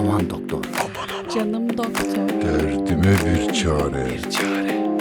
Aman doktor. Canım doktor. Derdime bir çare.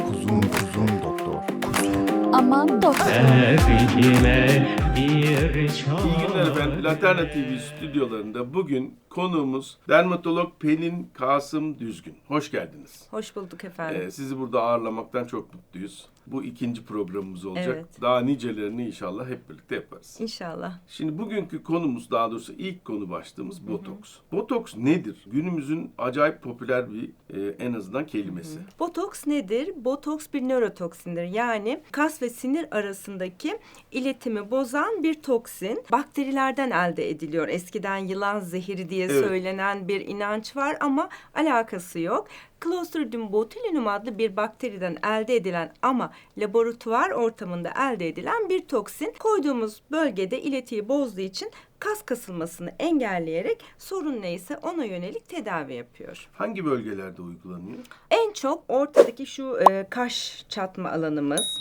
Kuzum kuzum doktor. Kuzum. Aman doktor. Sevgime bir çare. İyi günler efendim. Laterna TV stüdyolarında bugün konuğumuz dermatolog Pelin Kasım Düzgün. Hoş geldiniz. Hoş bulduk efendim. Ee, sizi burada ağırlamaktan çok mutluyuz. Bu ikinci programımız olacak. Evet. Daha nicelerini inşallah hep birlikte yaparız. İnşallah. Şimdi bugünkü konumuz daha doğrusu ilk konu başlığımız botoks. Botoks nedir? Günümüzün acayip popüler bir e, en azından kelimesi. Botoks nedir? Botoks bir nörotoksindir. Yani kas ve sinir arasındaki iletimi bozan bir toksin. Bakterilerden elde ediliyor. Eskiden yılan zehiri diye Evet. söylenen bir inanç var ama alakası yok. Clostridium botulinum adlı bir bakteriden elde edilen ama laboratuvar ortamında elde edilen bir toksin koyduğumuz bölgede iletiyi bozduğu için kas kasılmasını engelleyerek sorun neyse ona yönelik tedavi yapıyor. Hangi bölgelerde uygulanıyor? En çok ortadaki şu e, kaş çatma alanımız,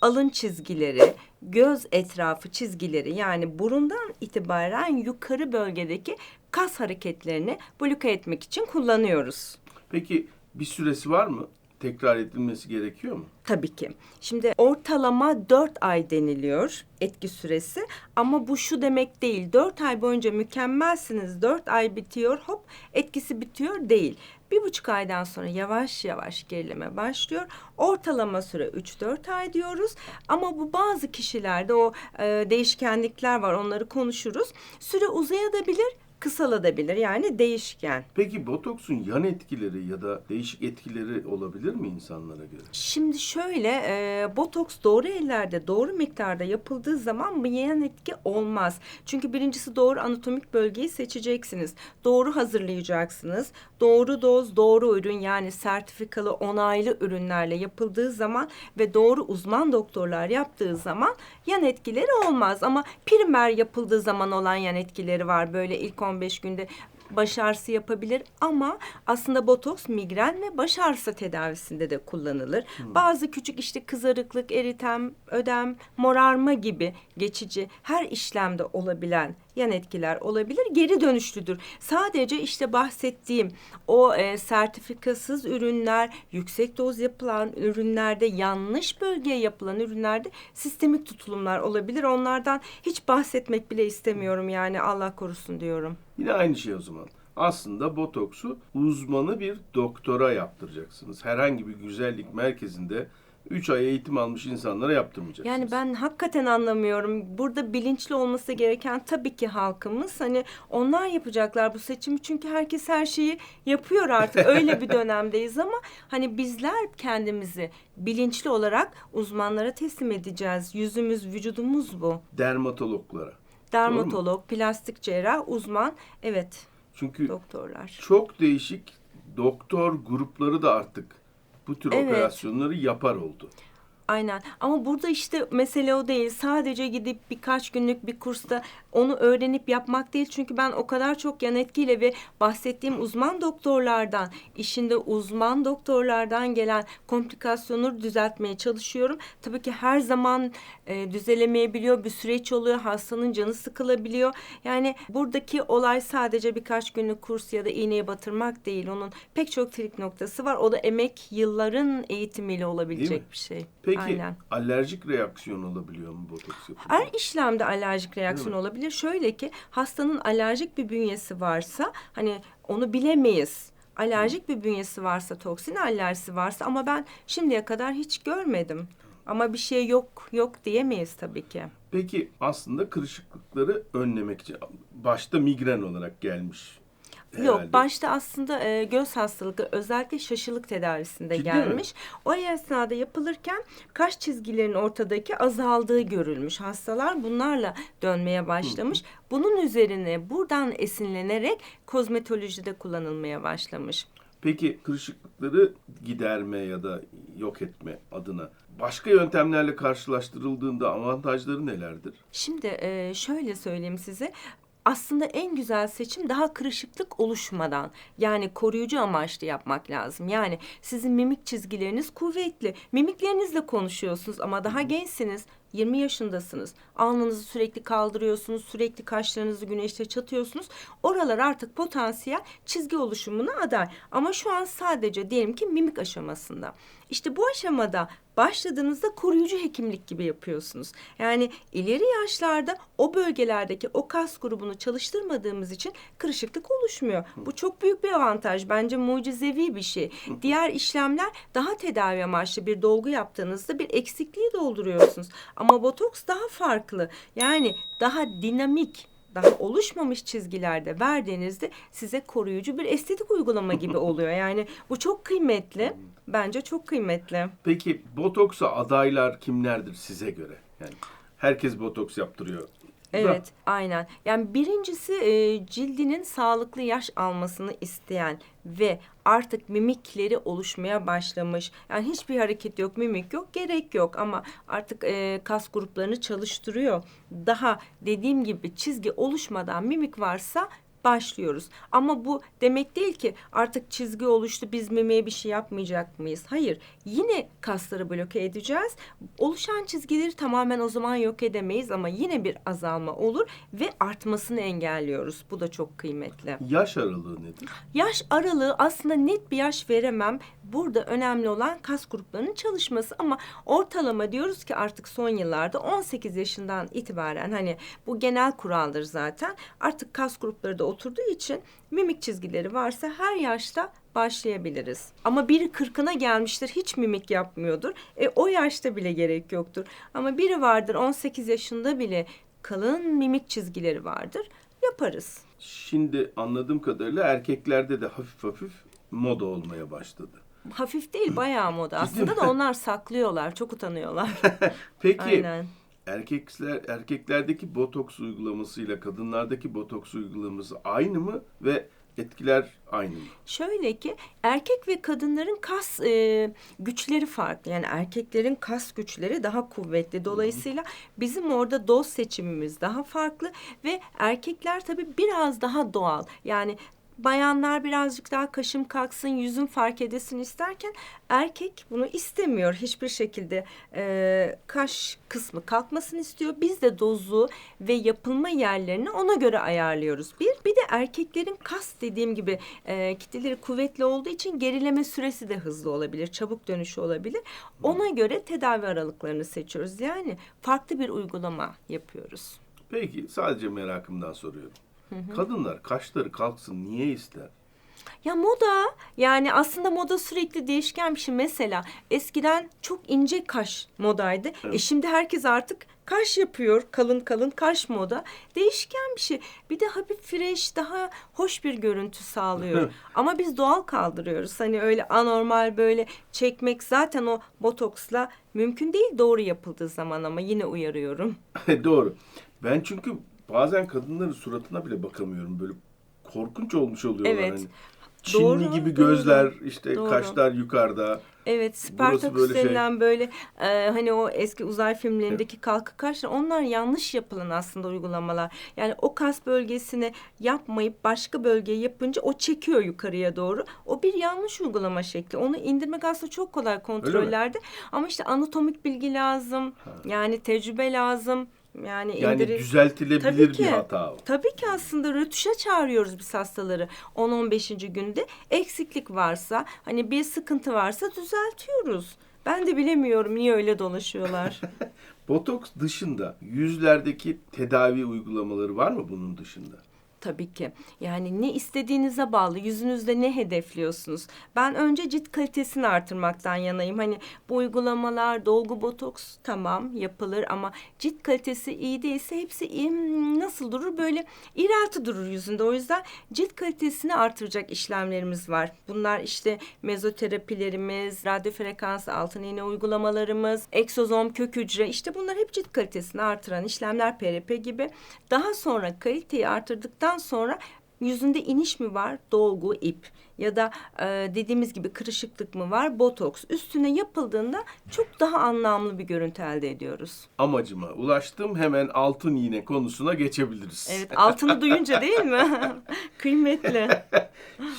alın çizgileri, göz etrafı çizgileri yani burundan itibaren yukarı bölgedeki kas hareketlerini bloke etmek için kullanıyoruz. Peki bir süresi var mı? Tekrar edilmesi gerekiyor mu? Tabii ki. Şimdi ortalama 4 ay deniliyor etki süresi ama bu şu demek değil. 4 ay boyunca mükemmelsiniz. 4 ay bitiyor hop etkisi bitiyor değil. Bir buçuk aydan sonra yavaş yavaş gerileme başlıyor. Ortalama süre 3-4 ay diyoruz. Ama bu bazı kişilerde o e, değişkenlikler var onları konuşuruz. Süre uzayabilir kısalabilir yani değişken. Peki botoksun yan etkileri ya da değişik etkileri olabilir mi insanlara göre? Şimdi şöyle e, botoks doğru ellerde doğru miktarda yapıldığı zaman bu yan etki olmaz. Çünkü birincisi doğru anatomik bölgeyi seçeceksiniz. Doğru hazırlayacaksınız. Doğru doz, doğru ürün yani sertifikalı onaylı ürünlerle yapıldığı zaman ve doğru uzman doktorlar yaptığı zaman yan etkileri olmaz. Ama primer yapıldığı zaman olan yan etkileri var. Böyle ilk 15 günde baş ağrısı yapabilir ama aslında botoks migren ve baş ağrısı tedavisinde de kullanılır. Bazı küçük işte kızarıklık, eritem, ödem, morarma gibi geçici her işlemde olabilen yan etkiler olabilir. Geri dönüşlüdür. Sadece işte bahsettiğim o e, sertifikasız ürünler, yüksek doz yapılan ürünlerde, yanlış bölgeye yapılan ürünlerde sistemik tutulumlar olabilir. Onlardan hiç bahsetmek bile istemiyorum yani Allah korusun diyorum. Yine aynı şey o zaman. Aslında botoksu uzmanı bir doktora yaptıracaksınız. Herhangi bir güzellik merkezinde 3 ay eğitim almış insanlara yaptırmayacaksınız. Yani ben hakikaten anlamıyorum. Burada bilinçli olması gereken tabii ki halkımız. Hani onlar yapacaklar bu seçimi çünkü herkes her şeyi yapıyor artık. Öyle bir dönemdeyiz ama hani bizler kendimizi bilinçli olarak uzmanlara teslim edeceğiz. Yüzümüz, vücudumuz bu. dermatologlara. Dermatolog, plastik cerrah, uzman, evet Çünkü doktorlar. çok değişik doktor grupları da artık bu tür Evet. operasyonları yapar oldu. Aynen ama burada işte mesele o değil. Sadece gidip birkaç günlük bir kursta onu öğrenip yapmak değil. Çünkü ben o kadar çok yan etkiyle ve bahsettiğim uzman doktorlardan, işinde uzman doktorlardan gelen komplikasyonları düzeltmeye çalışıyorum. Tabii ki her zaman e, düzelemeyebiliyor. Bir süreç oluyor. Hastanın canı sıkılabiliyor. Yani buradaki olay sadece birkaç günlük kurs ya da iğneye batırmak değil. Onun pek çok trik noktası var. O da emek, yılların eğitimiyle olabilecek bir şey. Peki Aynen. alerjik reaksiyon olabiliyor mu botoks yapınca? Her işlemde alerjik reaksiyon olabilir. Şöyle ki hastanın alerjik bir bünyesi varsa hani onu bilemeyiz. Alerjik bir bünyesi varsa, toksin alerjisi varsa ama ben şimdiye kadar hiç görmedim. Ama bir şey yok yok diyemeyiz tabii ki. Peki aslında kırışıklıkları önlemek için başta migren olarak gelmiş. Yok herhalde. başta aslında e, göz hastalığı özellikle şaşılık tedavisinde Ciddi gelmiş. O esnada yapılırken kaş çizgilerinin ortadaki azaldığı görülmüş. Hastalar bunlarla dönmeye başlamış. Bunun üzerine buradan esinlenerek kozmetolojide kullanılmaya başlamış. Peki kırışıklıkları giderme ya da yok etme adına başka yöntemlerle karşılaştırıldığında avantajları nelerdir? Şimdi e, şöyle söyleyeyim size. Aslında en güzel seçim daha kırışıklık oluşmadan yani koruyucu amaçlı yapmak lazım. Yani sizin mimik çizgileriniz kuvvetli. Mimiklerinizle konuşuyorsunuz ama daha gençsiniz. 20 yaşındasınız. Alnınızı sürekli kaldırıyorsunuz, sürekli kaşlarınızı güneşte çatıyorsunuz. Oralar artık potansiyel çizgi oluşumuna aday. Ama şu an sadece diyelim ki mimik aşamasında. İşte bu aşamada başladığınızda koruyucu hekimlik gibi yapıyorsunuz. Yani ileri yaşlarda o bölgelerdeki o kas grubunu çalıştırmadığımız için kırışıklık oluşmuyor. Bu çok büyük bir avantaj. Bence mucizevi bir şey. Diğer işlemler daha tedavi amaçlı bir dolgu yaptığınızda bir eksikliği dolduruyorsunuz. Ama botoks daha farklı. Yani daha dinamik daha oluşmamış çizgilerde verdiğinizde size koruyucu bir estetik uygulama gibi oluyor. Yani bu çok kıymetli. Bence çok kıymetli. Peki botoksa adaylar kimlerdir size göre? Yani herkes botoks yaptırıyor. Evet, aynen. Yani birincisi e, cildinin sağlıklı yaş almasını isteyen ve artık mimikleri oluşmaya başlamış. Yani hiçbir hareket yok, mimik yok, gerek yok ama artık e, kas gruplarını çalıştırıyor. Daha dediğim gibi çizgi oluşmadan mimik varsa başlıyoruz. Ama bu demek değil ki artık çizgi oluştu biz mimiğe bir şey yapmayacak mıyız? Hayır. Yine kasları bloke edeceğiz. Oluşan çizgileri tamamen o zaman yok edemeyiz ama yine bir azalma olur ve artmasını engelliyoruz. Bu da çok kıymetli. Yaş aralığı nedir? Yaş aralığı aslında net bir yaş veremem. Burada önemli olan kas gruplarının çalışması ama ortalama diyoruz ki artık son yıllarda 18 yaşından itibaren hani bu genel kuraldır zaten. Artık kas grupları da oturduğu için mimik çizgileri varsa her yaşta başlayabiliriz. Ama biri kırkına gelmiştir hiç mimik yapmıyordur. E o yaşta bile gerek yoktur. Ama biri vardır 18 yaşında bile kalın mimik çizgileri vardır. Yaparız. Şimdi anladığım kadarıyla erkeklerde de hafif hafif moda olmaya başladı. Hafif değil bayağı moda. Aslında da onlar saklıyorlar. Çok utanıyorlar. Peki Aynen. erkekler erkeklerdeki botoks uygulamasıyla kadınlardaki botoks uygulaması aynı mı ve etkiler aynı mı? Şöyle ki erkek ve kadınların kas e, güçleri farklı. Yani erkeklerin kas güçleri daha kuvvetli. Dolayısıyla bizim orada doz seçimimiz daha farklı ve erkekler tabii biraz daha doğal. Yani bayanlar birazcık daha kaşım kalksın, yüzüm fark edesin isterken erkek bunu istemiyor hiçbir şekilde. E, kaş kısmı kalkmasını istiyor. Biz de dozu ve yapılma yerlerini ona göre ayarlıyoruz. Bir, bir de erkeklerin kas dediğim gibi e, kitleleri kuvvetli olduğu için gerileme süresi de hızlı olabilir, çabuk dönüşü olabilir. Ona göre tedavi aralıklarını seçiyoruz. Yani farklı bir uygulama yapıyoruz. Peki sadece merakımdan soruyorum. Kadınlar kaşları kalksın niye ister? Ya moda yani aslında moda sürekli değişken bir şey. Mesela eskiden çok ince kaş modaydı. E şimdi herkes artık kaş yapıyor. Kalın kalın kaş moda. Değişken bir şey. Bir de hafif fresh daha hoş bir görüntü sağlıyor. Ama biz doğal kaldırıyoruz. Hani öyle anormal böyle çekmek zaten o botoksla mümkün değil doğru yapıldığı zaman ama yine uyarıyorum. Doğru. Ben çünkü bazen kadınların suratına bile bakamıyorum. Böyle korkunç olmuş oluyorlar. Evet. Hani. Çinli Doğru, gibi doğru. gözler, işte Doğru. kaşlar yukarıda. Evet, Spartacus böyle şey. denilen böyle e, hani o eski uzay filmlerindeki kalkı kaşlar onlar yanlış yapılan aslında uygulamalar. Yani o kas bölgesine yapmayıp başka bölgeye yapınca o çekiyor yukarıya doğru. O bir yanlış uygulama şekli. Onu indirmek aslında çok kolay kontrollerde. Ama işte anatomik bilgi lazım. Yani tecrübe lazım. Yani, Yani indiri- düzeltilebilir Tabii bir ki. hata o. Tabii ki aslında rötuşa çağırıyoruz biz hastaları 10-15. günde. Eksiklik varsa hani bir sıkıntı varsa düzeltiyoruz. Ben de bilemiyorum niye öyle dolaşıyorlar. Botoks dışında yüzlerdeki tedavi uygulamaları var mı bunun dışında? Tabii ki. Yani ne istediğinize bağlı. Yüzünüzde ne hedefliyorsunuz? Ben önce cilt kalitesini artırmaktan yanayım. Hani bu uygulamalar, dolgu, botoks tamam yapılır ama cilt kalitesi iyi değilse hepsi hmm, nasıl durur? Böyle iğrelti durur yüzünde. O yüzden cilt kalitesini artıracak işlemlerimiz var. Bunlar işte mezoterapilerimiz, radyo frekans altın iğne uygulamalarımız, egzozom kök hücre işte bunlar hep cilt kalitesini artıran işlemler PRP gibi. Daha sonra kaliteyi artırdıktan sonra yüzünde iniş mi var? Dolgu, ip ya da e, dediğimiz gibi kırışıklık mı var? Botoks üstüne yapıldığında çok daha anlamlı bir görüntü elde ediyoruz. Amacıma ulaştım hemen altın iğne konusuna geçebiliriz. Evet altını duyunca değil mi? Kıymetli.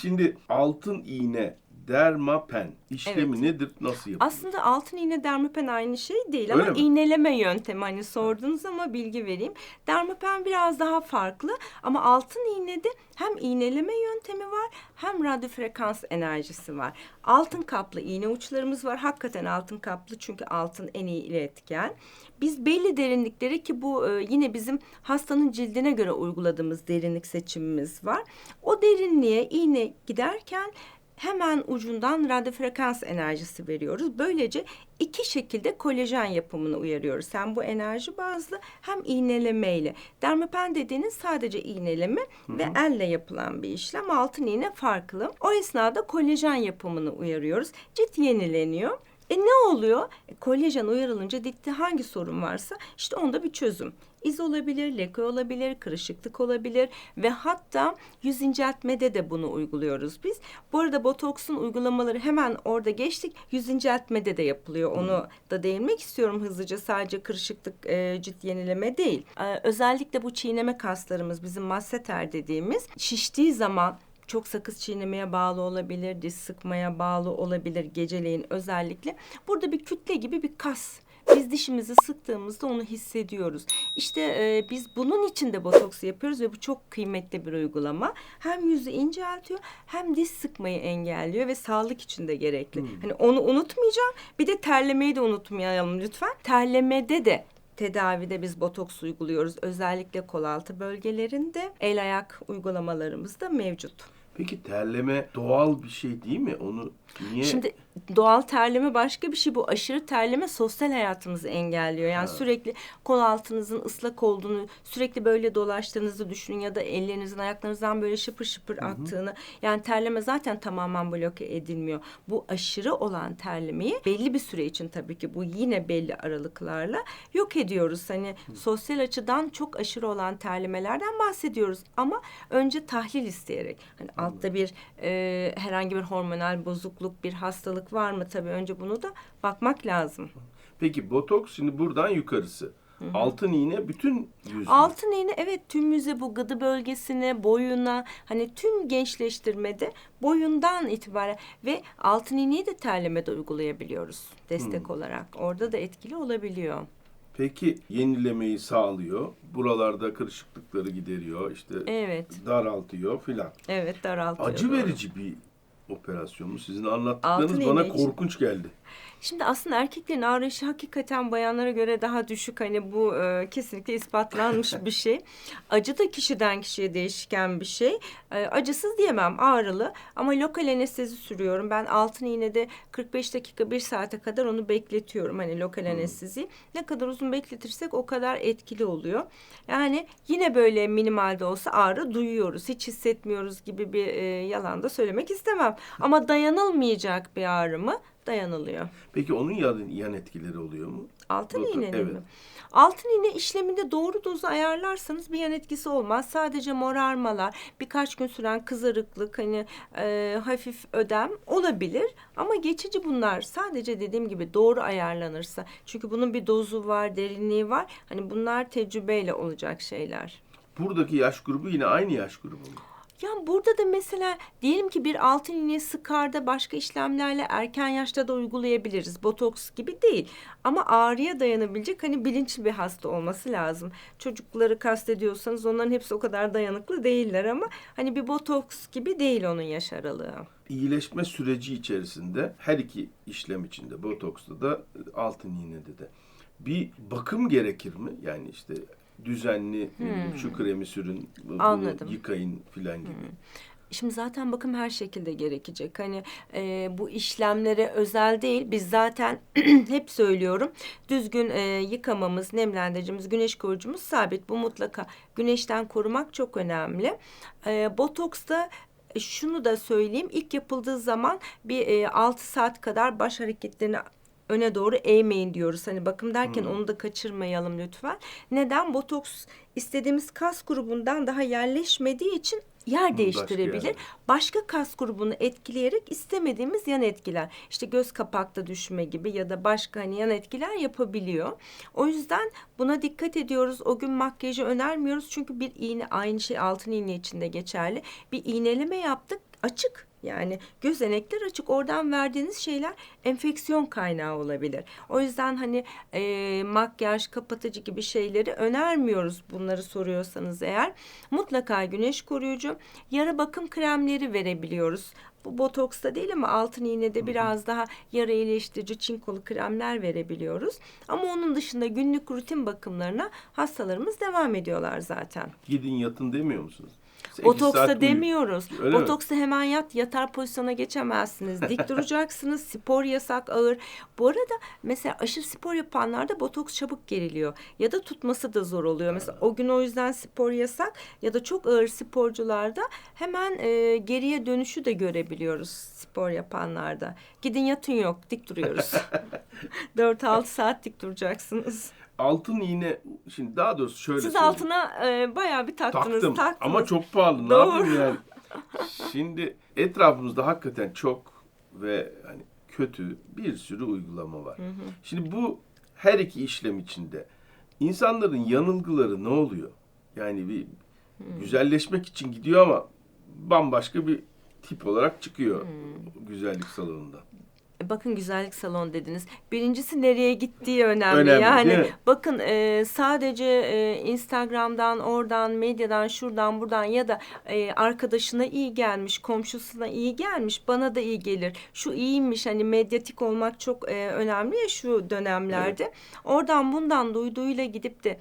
Şimdi altın iğne dermapen işlemi Evet. nedir? Nasıl yapılır? Aslında altın iğne dermapen aynı şey değil Öyle ama mi? iğneleme yöntemi hani sordunuz ama bilgi vereyim. Dermapen biraz daha farklı ama altın iğnede hem iğneleme yöntemi var hem radyo frekans enerjisi var. Altın kaplı iğne uçlarımız var. Hakikaten altın kaplı çünkü altın en iyi iletken. Biz belli derinlikleri ki bu e, yine bizim hastanın cildine göre uyguladığımız derinlik seçimimiz var. O derinliğe iğne giderken hemen ucundan radyo frekans enerjisi veriyoruz. Böylece iki şekilde kolajen yapımını uyarıyoruz. Hem bu enerji bazlı hem iğnelemeyle. Dermapen dediğiniz sadece iğneleme ve elle yapılan bir işlem. Altın iğne farklı. O esnada kolajen yapımını uyarıyoruz. Cilt yenileniyor. E ne oluyor? E, kolajen uyarılınca ciltte hangi sorun varsa işte onda bir çözüm. İz olabilir, leke olabilir, kırışıklık olabilir ve hatta yüz inceltmede de bunu uyguluyoruz biz. Bu arada botoksun uygulamaları hemen orada geçtik. Yüz inceltmede de yapılıyor. Onu da değinmek istiyorum hızlıca. Sadece kırışıklık, e, cilt yenileme değil. E, özellikle bu çiğneme kaslarımız bizim masseter dediğimiz şiştiği zaman çok sakız çiğnemeye bağlı olabilir, diz sıkmaya bağlı olabilir geceleyin özellikle. Burada bir kütle gibi bir kas. Biz dişimizi sıktığımızda onu hissediyoruz. İşte e, biz bunun için de botoks yapıyoruz ve bu çok kıymetli bir uygulama. Hem yüzü inceltiyor hem diş sıkmayı engelliyor ve sağlık için de gerekli. Hani onu unutmayacağım. Bir de terlemeyi de unutmayalım lütfen. Terlemede de tedavide biz botoks uyguluyoruz. Özellikle kol altı bölgelerinde el ayak uygulamalarımız da mevcut. Peki terleme doğal bir şey değil mi? Onu niye? Şimdi doğal terleme başka bir şey. Bu aşırı terleme sosyal hayatımızı engelliyor. Yani sürekli kol altınızın ıslak olduğunu, sürekli böyle dolaştığınızı düşünün ya da ellerinizin ayaklarınızdan böyle şıpır şıpır aktığını. Yani terleme zaten tamamen bloke edilmiyor. Bu aşırı olan terlemeyi belli bir süre için tabii ki bu yine belli aralıklarla yok ediyoruz. Hani sosyal açıdan çok aşırı olan terlemelerden bahsediyoruz ama önce tahlil isteyerek. Hani altta bir e, herhangi bir hormonal bozukluk, bir hastalık var mı tabii önce bunu da bakmak lazım. Peki botoks şimdi buradan yukarısı. Altın iğne bütün yüz. mü? Altın iğne evet tüm yüze bu gıdı bölgesine, boyuna hani tüm gençleştirmede boyundan itibaren ve altın iğneyi de terlemede uygulayabiliyoruz destek olarak. Orada da etkili olabiliyor. Peki yenilemeyi sağlıyor. Buralarda kırışıklıkları gideriyor. işte Evet, daraltıyor filan. evet daraltıyor. Acı doğru. verici bir operasyon mu? Sizin anlattıklarınız Altın bana korkunç geldi. Şimdi aslında erkeklerin ağrışı hakikaten bayanlara göre daha düşük. Hani bu e, kesinlikle ispatlanmış bir şey. Acı da kişiden kişiye değişken bir şey. E, acısız diyemem ağrılı ama lokal anestezi sürüyorum. Ben altın iğnede 45 dakika bir saate kadar onu bekletiyorum. Hani lokal anestezi. Ne kadar uzun bekletirsek o kadar etkili oluyor. Yani yine böyle minimalde olsa ağrı duyuyoruz. Hiç hissetmiyoruz gibi bir e, yalan da söylemek istemem. Ama dayanılmayacak bir ağrı mı? Dayanılıyor. Peki onun yan, yan etkileri oluyor mu? Altın Botoks, iğnenin evet. mi? Altın iğne işleminde doğru dozu ayarlarsanız bir yan etkisi olmaz. Sadece morarmalar, birkaç gün süren kızarıklık, hani e, hafif ödem olabilir. Ama geçici bunlar. Sadece dediğim gibi doğru ayarlanırsa. Çünkü bunun bir dozu var, derinliği var. Hani bunlar tecrübeyle olacak şeyler. Buradaki yaş grubu yine aynı yaş grubu mu? Yani burada da mesela diyelim ki bir altın iğne sıkarda başka işlemlerle erken yaşta da uygulayabiliriz. Botoks gibi değil. Ama ağrıya dayanabilecek hani bilinçli bir hasta olması lazım. Çocukları kastediyorsanız onların hepsi o kadar dayanıklı değiller ama hani bir botoks gibi değil onun yaş aralığı. İyileşme süreci içerisinde her iki işlem içinde botoksta da altın iğnede de bir bakım gerekir mi? Yani işte düzenli bileyim, şu kremi sürün, bu- bunu Hmm. Anladım. Hmm. yıkayın filan gibi. Şimdi zaten bakım her şekilde gerekecek. Hani e, bu işlemlere özel değil. Biz zaten hep söylüyorum. Düzgün e, yıkamamız, nemlendiricimiz, güneş koruyucumuz sabit. Bu mutlaka güneşten korumak çok önemli. E, botoksta e, şunu da söyleyeyim. İlk yapıldığı zaman bir e, 6 saat kadar baş hareketlerini öne doğru eğmeyin diyoruz. Hani bakım derken onu da kaçırmayalım lütfen. Neden? Botoks istediğimiz kas grubundan daha yerleşmediği için yer değiştirebilir. yer. Başka kas grubunu etkileyerek istemediğimiz yan etkiler. İşte göz kapakta düşme gibi ya da başka hani yan etkiler yapabiliyor. O yüzden buna dikkat ediyoruz. O gün makyajı önermiyoruz. Çünkü bir iğne aynı şey altın iğne için de geçerli. Bir iğneleme yaptık açık Yani gözenekler açık. Oradan verdiğiniz şeyler enfeksiyon kaynağı olabilir. O yüzden hani e, makyaj, kapatıcı gibi şeyleri önermiyoruz bunları soruyorsanız eğer. Mutlaka güneş koruyucu, yara bakım kremleri verebiliyoruz. Bu botoksta değil ama altın iğnede biraz daha yara iyileştirici çinkolu kremler verebiliyoruz. Ama onun dışında günlük rutin bakımlarına hastalarımız devam ediyorlar zaten. Gidin yatın demiyor musunuz? Uyuyun. demiyoruz. Öyle mi? Botoksta hemen yat, yatar pozisyona geçemezsiniz. Dik duracaksınız. Spor yasak, ağır. Bu arada mesela aşırı spor yapanlarda botoks çabuk geriliyor. Ya da tutması da zor oluyor. Mesela o gün o yüzden spor yasak ya da çok ağır sporcularda hemen e, geriye dönüşü de görebiliyoruz spor yapanlarda. Gidin yatın yok, dik duruyoruz. 4-6 saat dik duracaksınız. Altın iğne şimdi daha doğrusu şöyle Siz söyleyeyim. altına e, bayağı bir taktınız. Taktım taktınız. ama çok pahalı. Ne Doğru. yapayım yani? Şimdi etrafımızda hakikaten çok ve hani kötü bir sürü uygulama var. Şimdi bu her iki işlem içinde insanların yanılgıları ne oluyor? Yani bir güzelleşmek için gidiyor ama bambaşka bir tip olarak çıkıyor güzellik salonunda. Bakın güzellik salonu dediniz. Birincisi nereye gittiği önemli. Önemli, yani bakın e, sadece e, Instagram'dan, oradan, medyadan, şuradan, buradan ya da e, arkadaşına iyi gelmiş, komşusuna iyi gelmiş, bana da iyi gelir. Şu iyiymiş hani medyatik olmak çok e, önemli ya şu dönemlerde. Oradan bundan duyduğuyla gidip de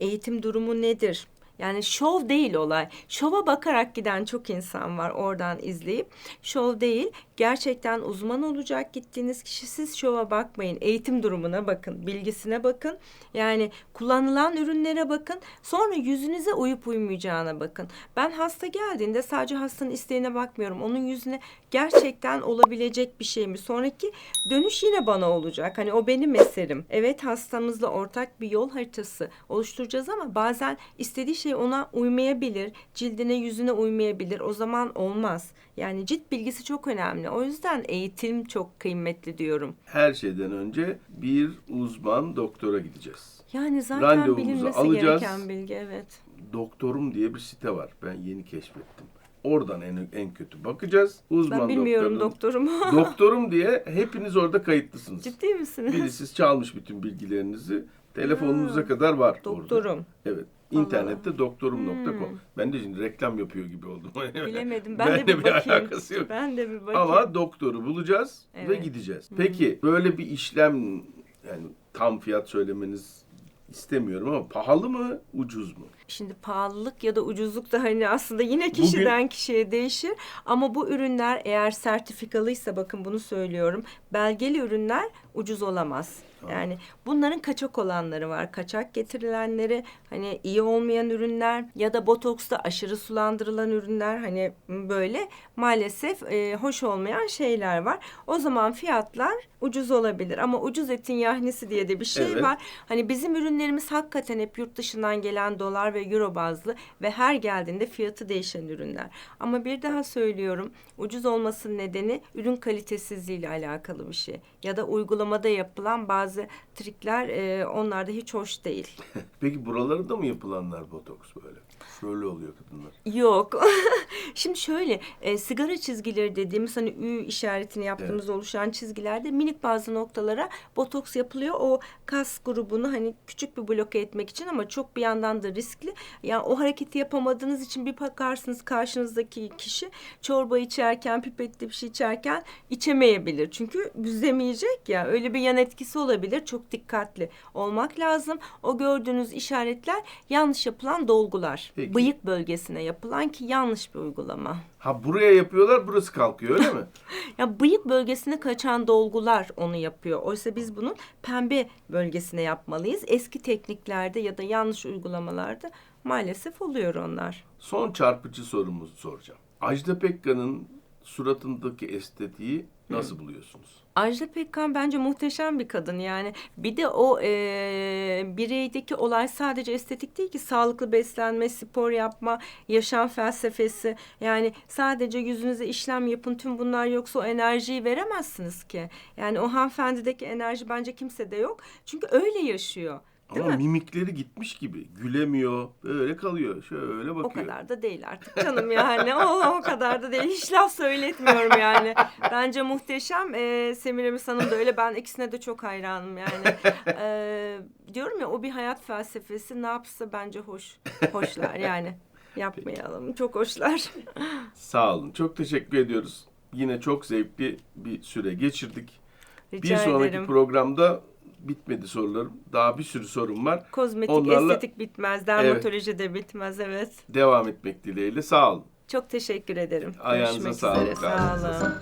eğitim durumu nedir? Yani şov değil olay. Şova bakarak giden çok insan var oradan izleyip. Şov değil. Gerçekten uzman olacak gittiğiniz kişi siz şova bakmayın. Eğitim durumuna bakın. Bilgisine bakın. Yani kullanılan ürünlere bakın. Sonra yüzünüze uyup uymayacağına bakın. Ben hasta geldiğinde sadece hastanın isteğine bakmıyorum. Onun yüzüne gerçekten olabilecek bir şey mi? Sonraki dönüş yine bana olacak. Hani o benim eserim. Evet hastamızla ortak bir yol haritası oluşturacağız ama bazen istediği şey ona uymayabilir. Cildine yüzüne uymayabilir. O zaman olmaz. Yani cilt bilgisi çok önemli. O yüzden eğitim çok kıymetli diyorum. Her şeyden önce bir uzman doktora gideceğiz. Yani zaten bilinmesi alacağız. gereken bilgi evet. Doktorum diye bir site var. Ben yeni keşfettim. Oradan en, en kötü bakacağız. Uzman Ben bilmiyorum doktorun- doktorumu. Doktorum diye hepiniz orada kayıtlısınız. Ciddi misiniz? Birisi çalmış bütün bilgilerinizi. Telefonunuza kadar var orada. Doktorum. Evet. İnternette doktorum.com. Hmm. Ben de şimdi reklam yapıyor gibi oldum. Bilemedim. Ben Benle de bir bir bakayım. alakası yok. Ben de bir bakayım. Ama doktoru bulacağız ve Evet. gideceğiz. Peki böyle bir işlem yani tam fiyat söylemeniz istemiyorum ama pahalı mı, ucuz mu? Şimdi pahalılık ya da ucuzluk da hani aslında yine kişiden kişiye değişir. Ama bu ürünler eğer sertifikalıysa bakın bunu söylüyorum. Belgeli ürünler ucuz olamaz. Yani bunların kaçak olanları var. Kaçak getirilenleri hani iyi olmayan ürünler ya da botoksta aşırı sulandırılan ürünler hani böyle maalesef e, hoş olmayan şeyler var. O zaman fiyatlar ucuz olabilir ama ucuz etin yahnisi diye de bir şey Evet. var. Hani bizim ürünlerimiz hakikaten hep yurt dışından gelen dolar ve euro bazlı ve her geldiğinde fiyatı değişen ürünler. Ama bir daha söylüyorum ucuz olmasının nedeni ürün kalitesizliği ile alakalı bir şey. Ya da uygulamada yapılan bazı trikler e, onlarda hiç hoş değil. Peki buralarda da mı yapılanlar botoks böyle? Şöyle oluyor kadınlar. Yok. Şimdi şöyle e, sigara çizgileri dediğimiz hani Ü işaretini yaptığımız oluşan çizgilerde minik bazı noktalara botoks yapılıyor. O kas grubunu hani küçük bir bloke etmek için ama çok bir yandan da riskli. Yani o hareketi yapamadığınız için bir bakarsınız karşınızdaki kişi çorba içerken pipetli bir şey içerken içemeyebilir. Çünkü büzemeyecek ya öyle bir yan etkisi olabilir. Çok dikkatli olmak lazım. O gördüğünüz işaretler yanlış yapılan dolgular. Peki. Bıyık bölgesine yapılan ki yanlış bir uygulama. Ha buraya yapıyorlar burası kalkıyor öyle mi? Ya bıyık bölgesine kaçan dolgular onu yapıyor. Oysa biz bunun pembe bölgesine yapmalıyız. Eski tekniklerde ya da yanlış uygulamalarda maalesef oluyor onlar. Son çarpıcı sorumuzu soracağım. Ajda Pekkan'ın suratındaki estetiği nasıl buluyorsunuz? Ajda Pekkan bence muhteşem bir kadın yani. Bir de o e, bireydeki olay sadece estetik değil ki sağlıklı beslenme, spor yapma, yaşam felsefesi. Yani sadece yüzünüze işlem yapın tüm bunlar yoksa o enerjiyi veremezsiniz ki. Yani o hanımefendideki enerji bence kimsede yok. Çünkü öyle yaşıyor. Ama mi? mimikleri gitmiş gibi. Gülemiyor. Böyle kalıyor. Şöyle O bakıyor. kadar da değil artık canım yani. O, o kadar da değil. Hiç laf söyletmiyorum yani. Bence muhteşem. Ee, Semiramis Hanım da öyle. Ben ikisine de çok hayranım yani. Ee, diyorum ya o bir hayat felsefesi. Ne yapsa bence hoş. Hoşlar yani. Yapmayalım. Çok hoşlar. Sağ olun. Çok teşekkür ediyoruz. Yine çok zevkli bir süre geçirdik. Rica bir sonraki ederim. programda bitmedi sorularım. Daha bir sürü sorum var. Kozmetik, Onlarla... estetik bitmez, dermatoloji evet. de bitmez evet. Devam etmek dileğiyle sağ olun. Çok teşekkür ederim. Ayağınıza sağlık. Sağ olun.